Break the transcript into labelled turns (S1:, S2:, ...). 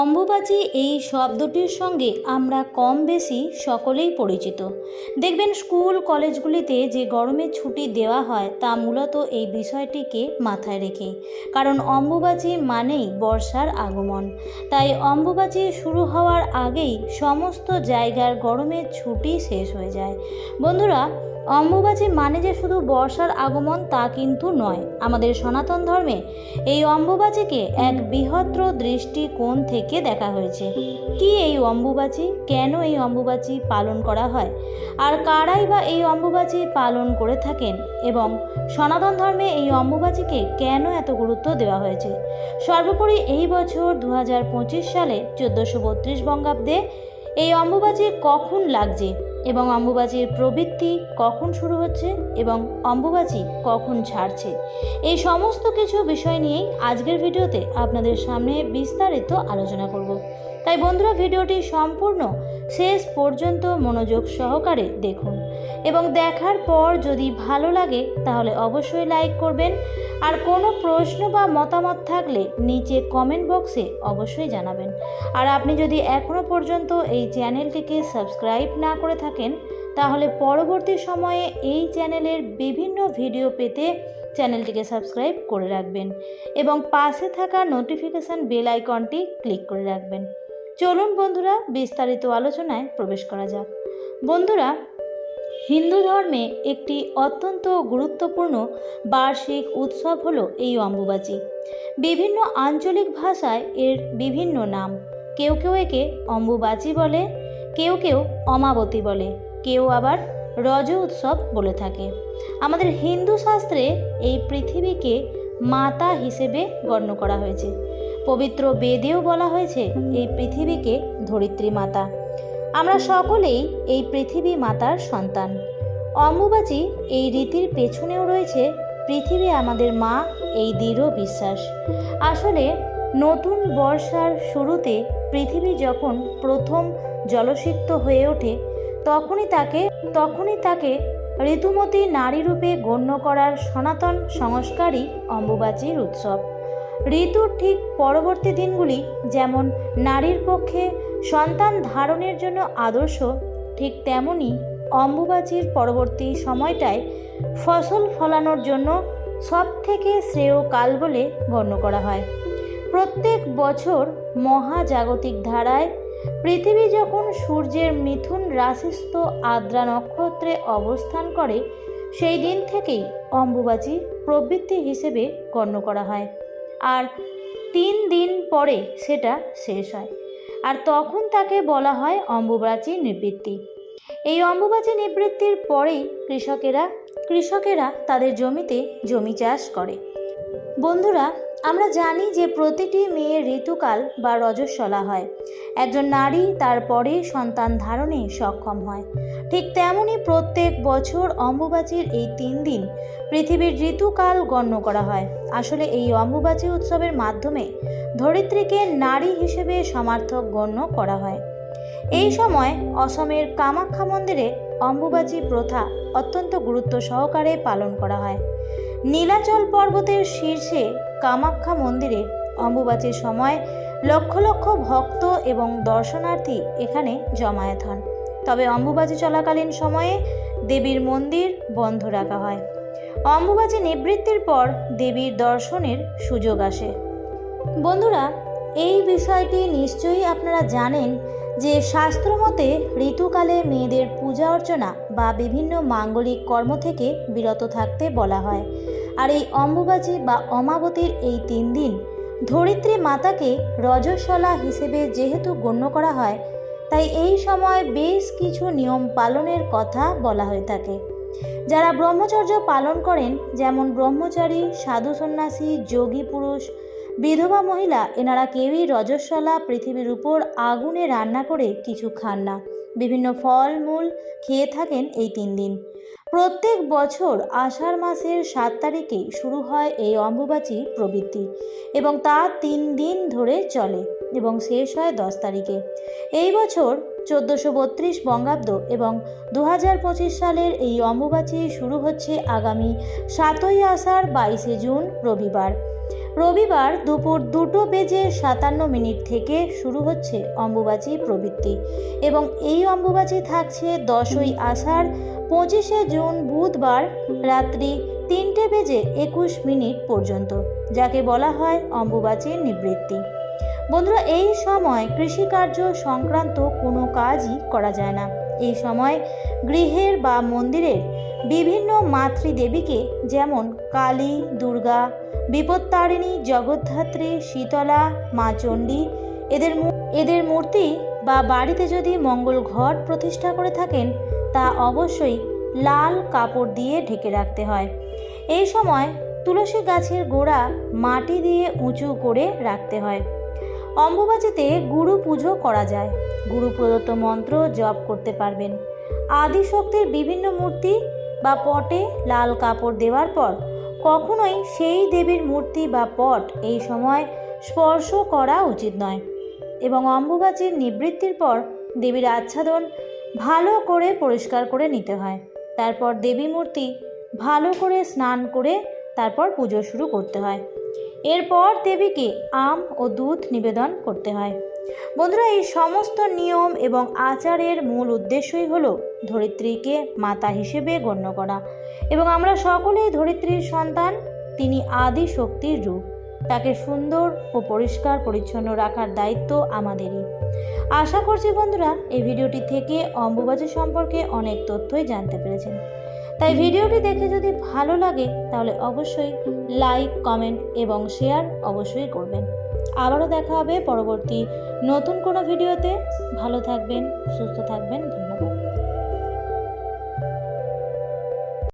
S1: অম্বুবাচী এই শব্দটির সঙ্গে আমরা কম বেশি সকলেই পরিচিত। দেখবেন স্কুল কলেজগুলিতে যে গরমের ছুটি দেওয়া হয় তা মূলত এই বিষয়টিকে মাথায় রেখে। কারণ অম্বুবাচী মানেই বর্ষার আগমন। তাই অম্বুবাচী শুরু হওয়ার আগেই সমস্ত জায়গার গরমের ছুটি শেষ হয়ে যায়। বন্ধুরা অম্বুবাচী মানে যে শুধু বর্ষার আগমন তা কিন্তু নয়। আমাদের সনাতন ধর্মে এই অম্বুবাচীকে এক বৃহত্র দৃষ্টিকোণ থেকে দেখা হয়েছে। কি এই অম্বুবাচী? কেন এই অম্বুবাচী পালন করা হয়? আর কারাই বা এই অম্বুবাচী পালন করে থাকেন? এবং সনাতন ধর্মে এই অম্বুবাচীকে কেন এত গুরুত্ব দেওয়া হয়েছে? সর্বোপরি এই বছর দু হাজার পঁচিশ সালে চোদ্দোশো বত্রিশ বঙ্গাব্দে এই অম্বুবাচী কখন লাগছে? এবং অম্বুবাচীর প্রবৃত্তি কখন শুরু হচ্ছে এবং অম্বুবাচী কখন ছাড়ছে? এই সমস্ত কিছু বিষয় নিয়েই আজকের ভিডিওতে আপনাদের সামনে বিস্তারিত আলোচনা করব। তাই বন্ধুরা, ভিডিওটি সম্পূর্ণ শেষ পর্যন্ত মনোযোগ সহকারে দেখুন। এবং দেখার পর যদি ভালো লাগে, তাহলে অবশ্যই লাইক করবেন। আর কোনো প্রশ্ন বা মতামত থাকলে নিচে কমেন্ট বক্সে অবশ্যই জানাবেন। আর আপনি যদি এখনও পর্যন্ত এই চ্যানেলটিকে সাবস্ক্রাইব না করে থাকেন, তাহলে পরবর্তী সময়ে এই চ্যানেলের বিভিন্ন ভিডিও পেতে চ্যানেলটিকে সাবস্ক্রাইব করে রাখবেন। এবং পাশে থাকা নোটিফিকেশান বেল আইকনটি ক্লিক করে রাখবেন। চলুন বন্ধুরা, বিস্তারিত আলোচনায় প্রবেশ করা যাক। বন্ধুরা, হিন্দু ধর্মে একটি অত্যন্ত গুরুত্বপূর্ণ বার্ষিক উৎসব হলো এই অম্বুবাচী। বিভিন্ন আঞ্চলিক ভাষায় এর বিভিন্ন নাম। কেউ কেউ একে অম্বুবাচী বলে, কেউ কেউ অমাবতী বলে, কেউ আবার রজ উৎসব বলে থাকে। আমাদের হিন্দু শাস্ত্রে এই পৃথিবীকে মাতা হিসেবে গণ্য করা হয়েছে। পবিত্র বেদেও বলা হয়েছে, এই পৃথিবীকে ধরিত্রী মাতা। আমরা সকলেই এই পৃথিবী মাতার সন্তান। অম্বুবাচী এই রীতির পেছনেও রয়েছে, পৃথিবী আমাদের মা, এই দৃঢ় বিশ্বাস। আসলে, নতুন বর্ষার শুরুতে পৃথিবী যখন প্রথম জলসিক্ত হয়ে ওঠে, তখনই তাকে তখনই তাকে ঋতুমতী নারীরূপে গণ্য করার সনাতন সংস্কারই অম্বুবাচীর উৎসব। ঋতুর ঠিক পরবর্তী দিনগুলি যেমন নারীর পক্ষে সন্তান ধারণের জন্য আদর্শ, ঠিক তেমনই অম্বুবাচীর পরবর্তী সময়টায় ফসল ফলানোর জন্য সব থেকে শ্রেয় কাল বলে গণ্য করা হয়। প্রত্যেক বছর মহাজাগতিক ধারায় পৃথিবী যখন সূর্যের মিথুন রাশিস্থ আদ্রা নক্ষত্রে অবস্থান করে, সেই দিন থেকেই অম্বুবাচী প্রবৃত্তি হিসেবে গণ্য করা হয়। আর তিন দিন পরে সেটা শেষ হয়। আর তখন তাকে বলা হয় অম্বুবাচী নিবৃত্তি। এই অম্বুবাচী নিবৃত্তির পরেই কৃষকেরা কৃষকেরা তাদের জমিতে জমি চাষ করে। বন্ধুরা, আমরা জানি যে প্রতিটি মেয়ের ঋতুকাল বা রজস্বলা হয়। একজন নারী তারপরে সন্তান ধারণে সক্ষম হয়। ঠিক তেমনই প্রত্যেক বছর অম্বুবাচীর এই তিন দিন পৃথিবীর ঋতুকাল গণ্য করা হয়। আসলে এই অম্বুবাচী উৎসবের মাধ্যমে ধরিত্রীকে নারী হিসেবে সমার্থক গণ্য করা হয়। এই সময় অসমের কামাখ্যা মন্দিরে অম্বুবাচী প্রথা অত্যন্ত গুরুত্ব সহকারে পালন করা হয়। নীলাচল পর্বতের শীর্ষে কামাখ্যা মন্দিরে অম্বুবাচীর সময় লক্ষ লক্ষ ভক্ত এবং দর্শনার্থী এখানে জমায়েত হন। তবে অম্বুবাচী চলাকালীন সময়ে দেবীর মন্দির বন্ধ রাখা হয়। অম্বুবাচী নিবৃত্তির পর দেবীর দর্শনের সুযোগ আসে। বন্ধুরা, এই বিষয়টি নিশ্চয়ই আপনারা জানেন যে শাস্ত্রমতে ঋতুকালে মেয়েদের পূজা অর্চনা বা বিভিন্ন মাঙ্গলিক কর্ম থেকে বিরত থাকতে বলা হয়। আর এই অম্বুবাচী বা অমাবতীর এই তিন দিন ধরিত্রী মাতাকে রজস্বলা হিসেবে যেহেতু গণ্য করা হয়, তাই এই সময় বেশ কিছু নিয়ম পালনের কথা বলা হয়ে থাকে যারা ব্রহ্মচর্য পালন করেন, যেমন ব্রহ্মচারী, সাধু সন্ন্যাসী, যোগী পুরুষ, বিধবা মহিলা, এনারা কেউই রজস্বলা পৃথিবীর উপর আগুনে রান্না করে কিছু খান না। বিভিন্ন ফল মূল খেয়ে থাকেন এই তিন দিন। প্রত্যেক বছর আষাঢ় মাসের সাত তারিখেই শুরু হয় এই অম্বুবাচী প্রবৃত্তি এবং তা তিন দিন ধরে চলে এবং শেষ হয় দশ তারিখে। এই বছর চোদ্দোশো বত্রিশ বঙ্গাব্দ এবং দু হাজার পঁচিশ সালের এই অম্বুবাচী শুরু হচ্ছে আগামী সাতই আষাঢ় বাইশে জুন রবিবার। রবিবার দুপুর দুটো বেজে সাতান্ন মিনিট থেকে শুরু হচ্ছে অম্বুবাচী প্রবৃত্তি এবং এই অম্বুবাচী থাকছে দশই আষাঢ় পঁচিশে জুন বুধবার রাত্রি তিনটে বেজে একুশ মিনিট পর্যন্ত, যাকে বলা হয় অম্বুবাচীর নিবৃত্তি। বন্ধুরা, এই সময় কৃষিকার্য সংক্রান্ত কোনো কাজই করা যায় না। এই সময় গৃহের বা মন্দিরের বিভিন্ন মাতৃদেবীকে যেমন কালী, দুর্গা, বিপত্তারিণী, জগদ্ধাত্রী, শীতলা, মা চণ্ডী, এদের এদের মূর্তি বা বাড়িতে যদি মঙ্গল ঘট প্রতিষ্ঠা করে থাকেন তা অবশ্যই লাল কাপড় দিয়ে ঢেকে রাখতে হয়। এই সময় তুলসী গাছের গোড়া মাটি দিয়ে উঁচু করে রাখতে হয়। অম্বুবাচীতে গুরু পুজো করা যায়। গুরু প্রদত্ত মন্ত্র জপ করতে পারবেন। আদিশক্তির বিভিন্ন মূর্তি বা পটে লাল কাপড় দেওয়ার পর কখনোই সেই দেবীর মূর্তি বা পট এই সময় স্পর্শ করা উচিত নয়। এবং অম্বুবাচীর নিবৃত্তির পর দেবীর আচ্ছাদন ভালো করে পরিষ্কার করে নিতে হয়। তারপর দেবী মূর্তি ভালো করে স্নান করে তারপর পুজো শুরু করতে হয়। এরপর দেবীকে আম ও দুধ নিবেদন করতে হয়। বন্ধুরা, এই সমস্ত নিয়ম এবং আচারের মূল উদ্দেশ্যই হলো ধরিত্রীকে মাতা হিসেবে গণ্য করা। এবং আমরা সকলেই ধরিত্রীর সন্তান, তিনি আদি শক্তির রূপ। তাকে সুন্দর ও পরিষ্কার পরিচ্ছন্ন রাখার দায়িত্ব আমাদেরই। আশা করছি বন্ধুরা, এই ভিডিওটি থেকে অম্বুবাচী সম্পর্কে অনেক তথ্যই জানতে পেরেছেন। তাই ভিডিওটি দেখে যদি ভালো লাগে, তাহলে অবশ্যই লাইক, কমেন্ট এবং শেয়ার অবশ্যই করবেন। আবারও দেখা হবে পরবর্তী নতুন কোনো ভিডিওতে। ভালো থাকবেন, সুস্থ থাকবেন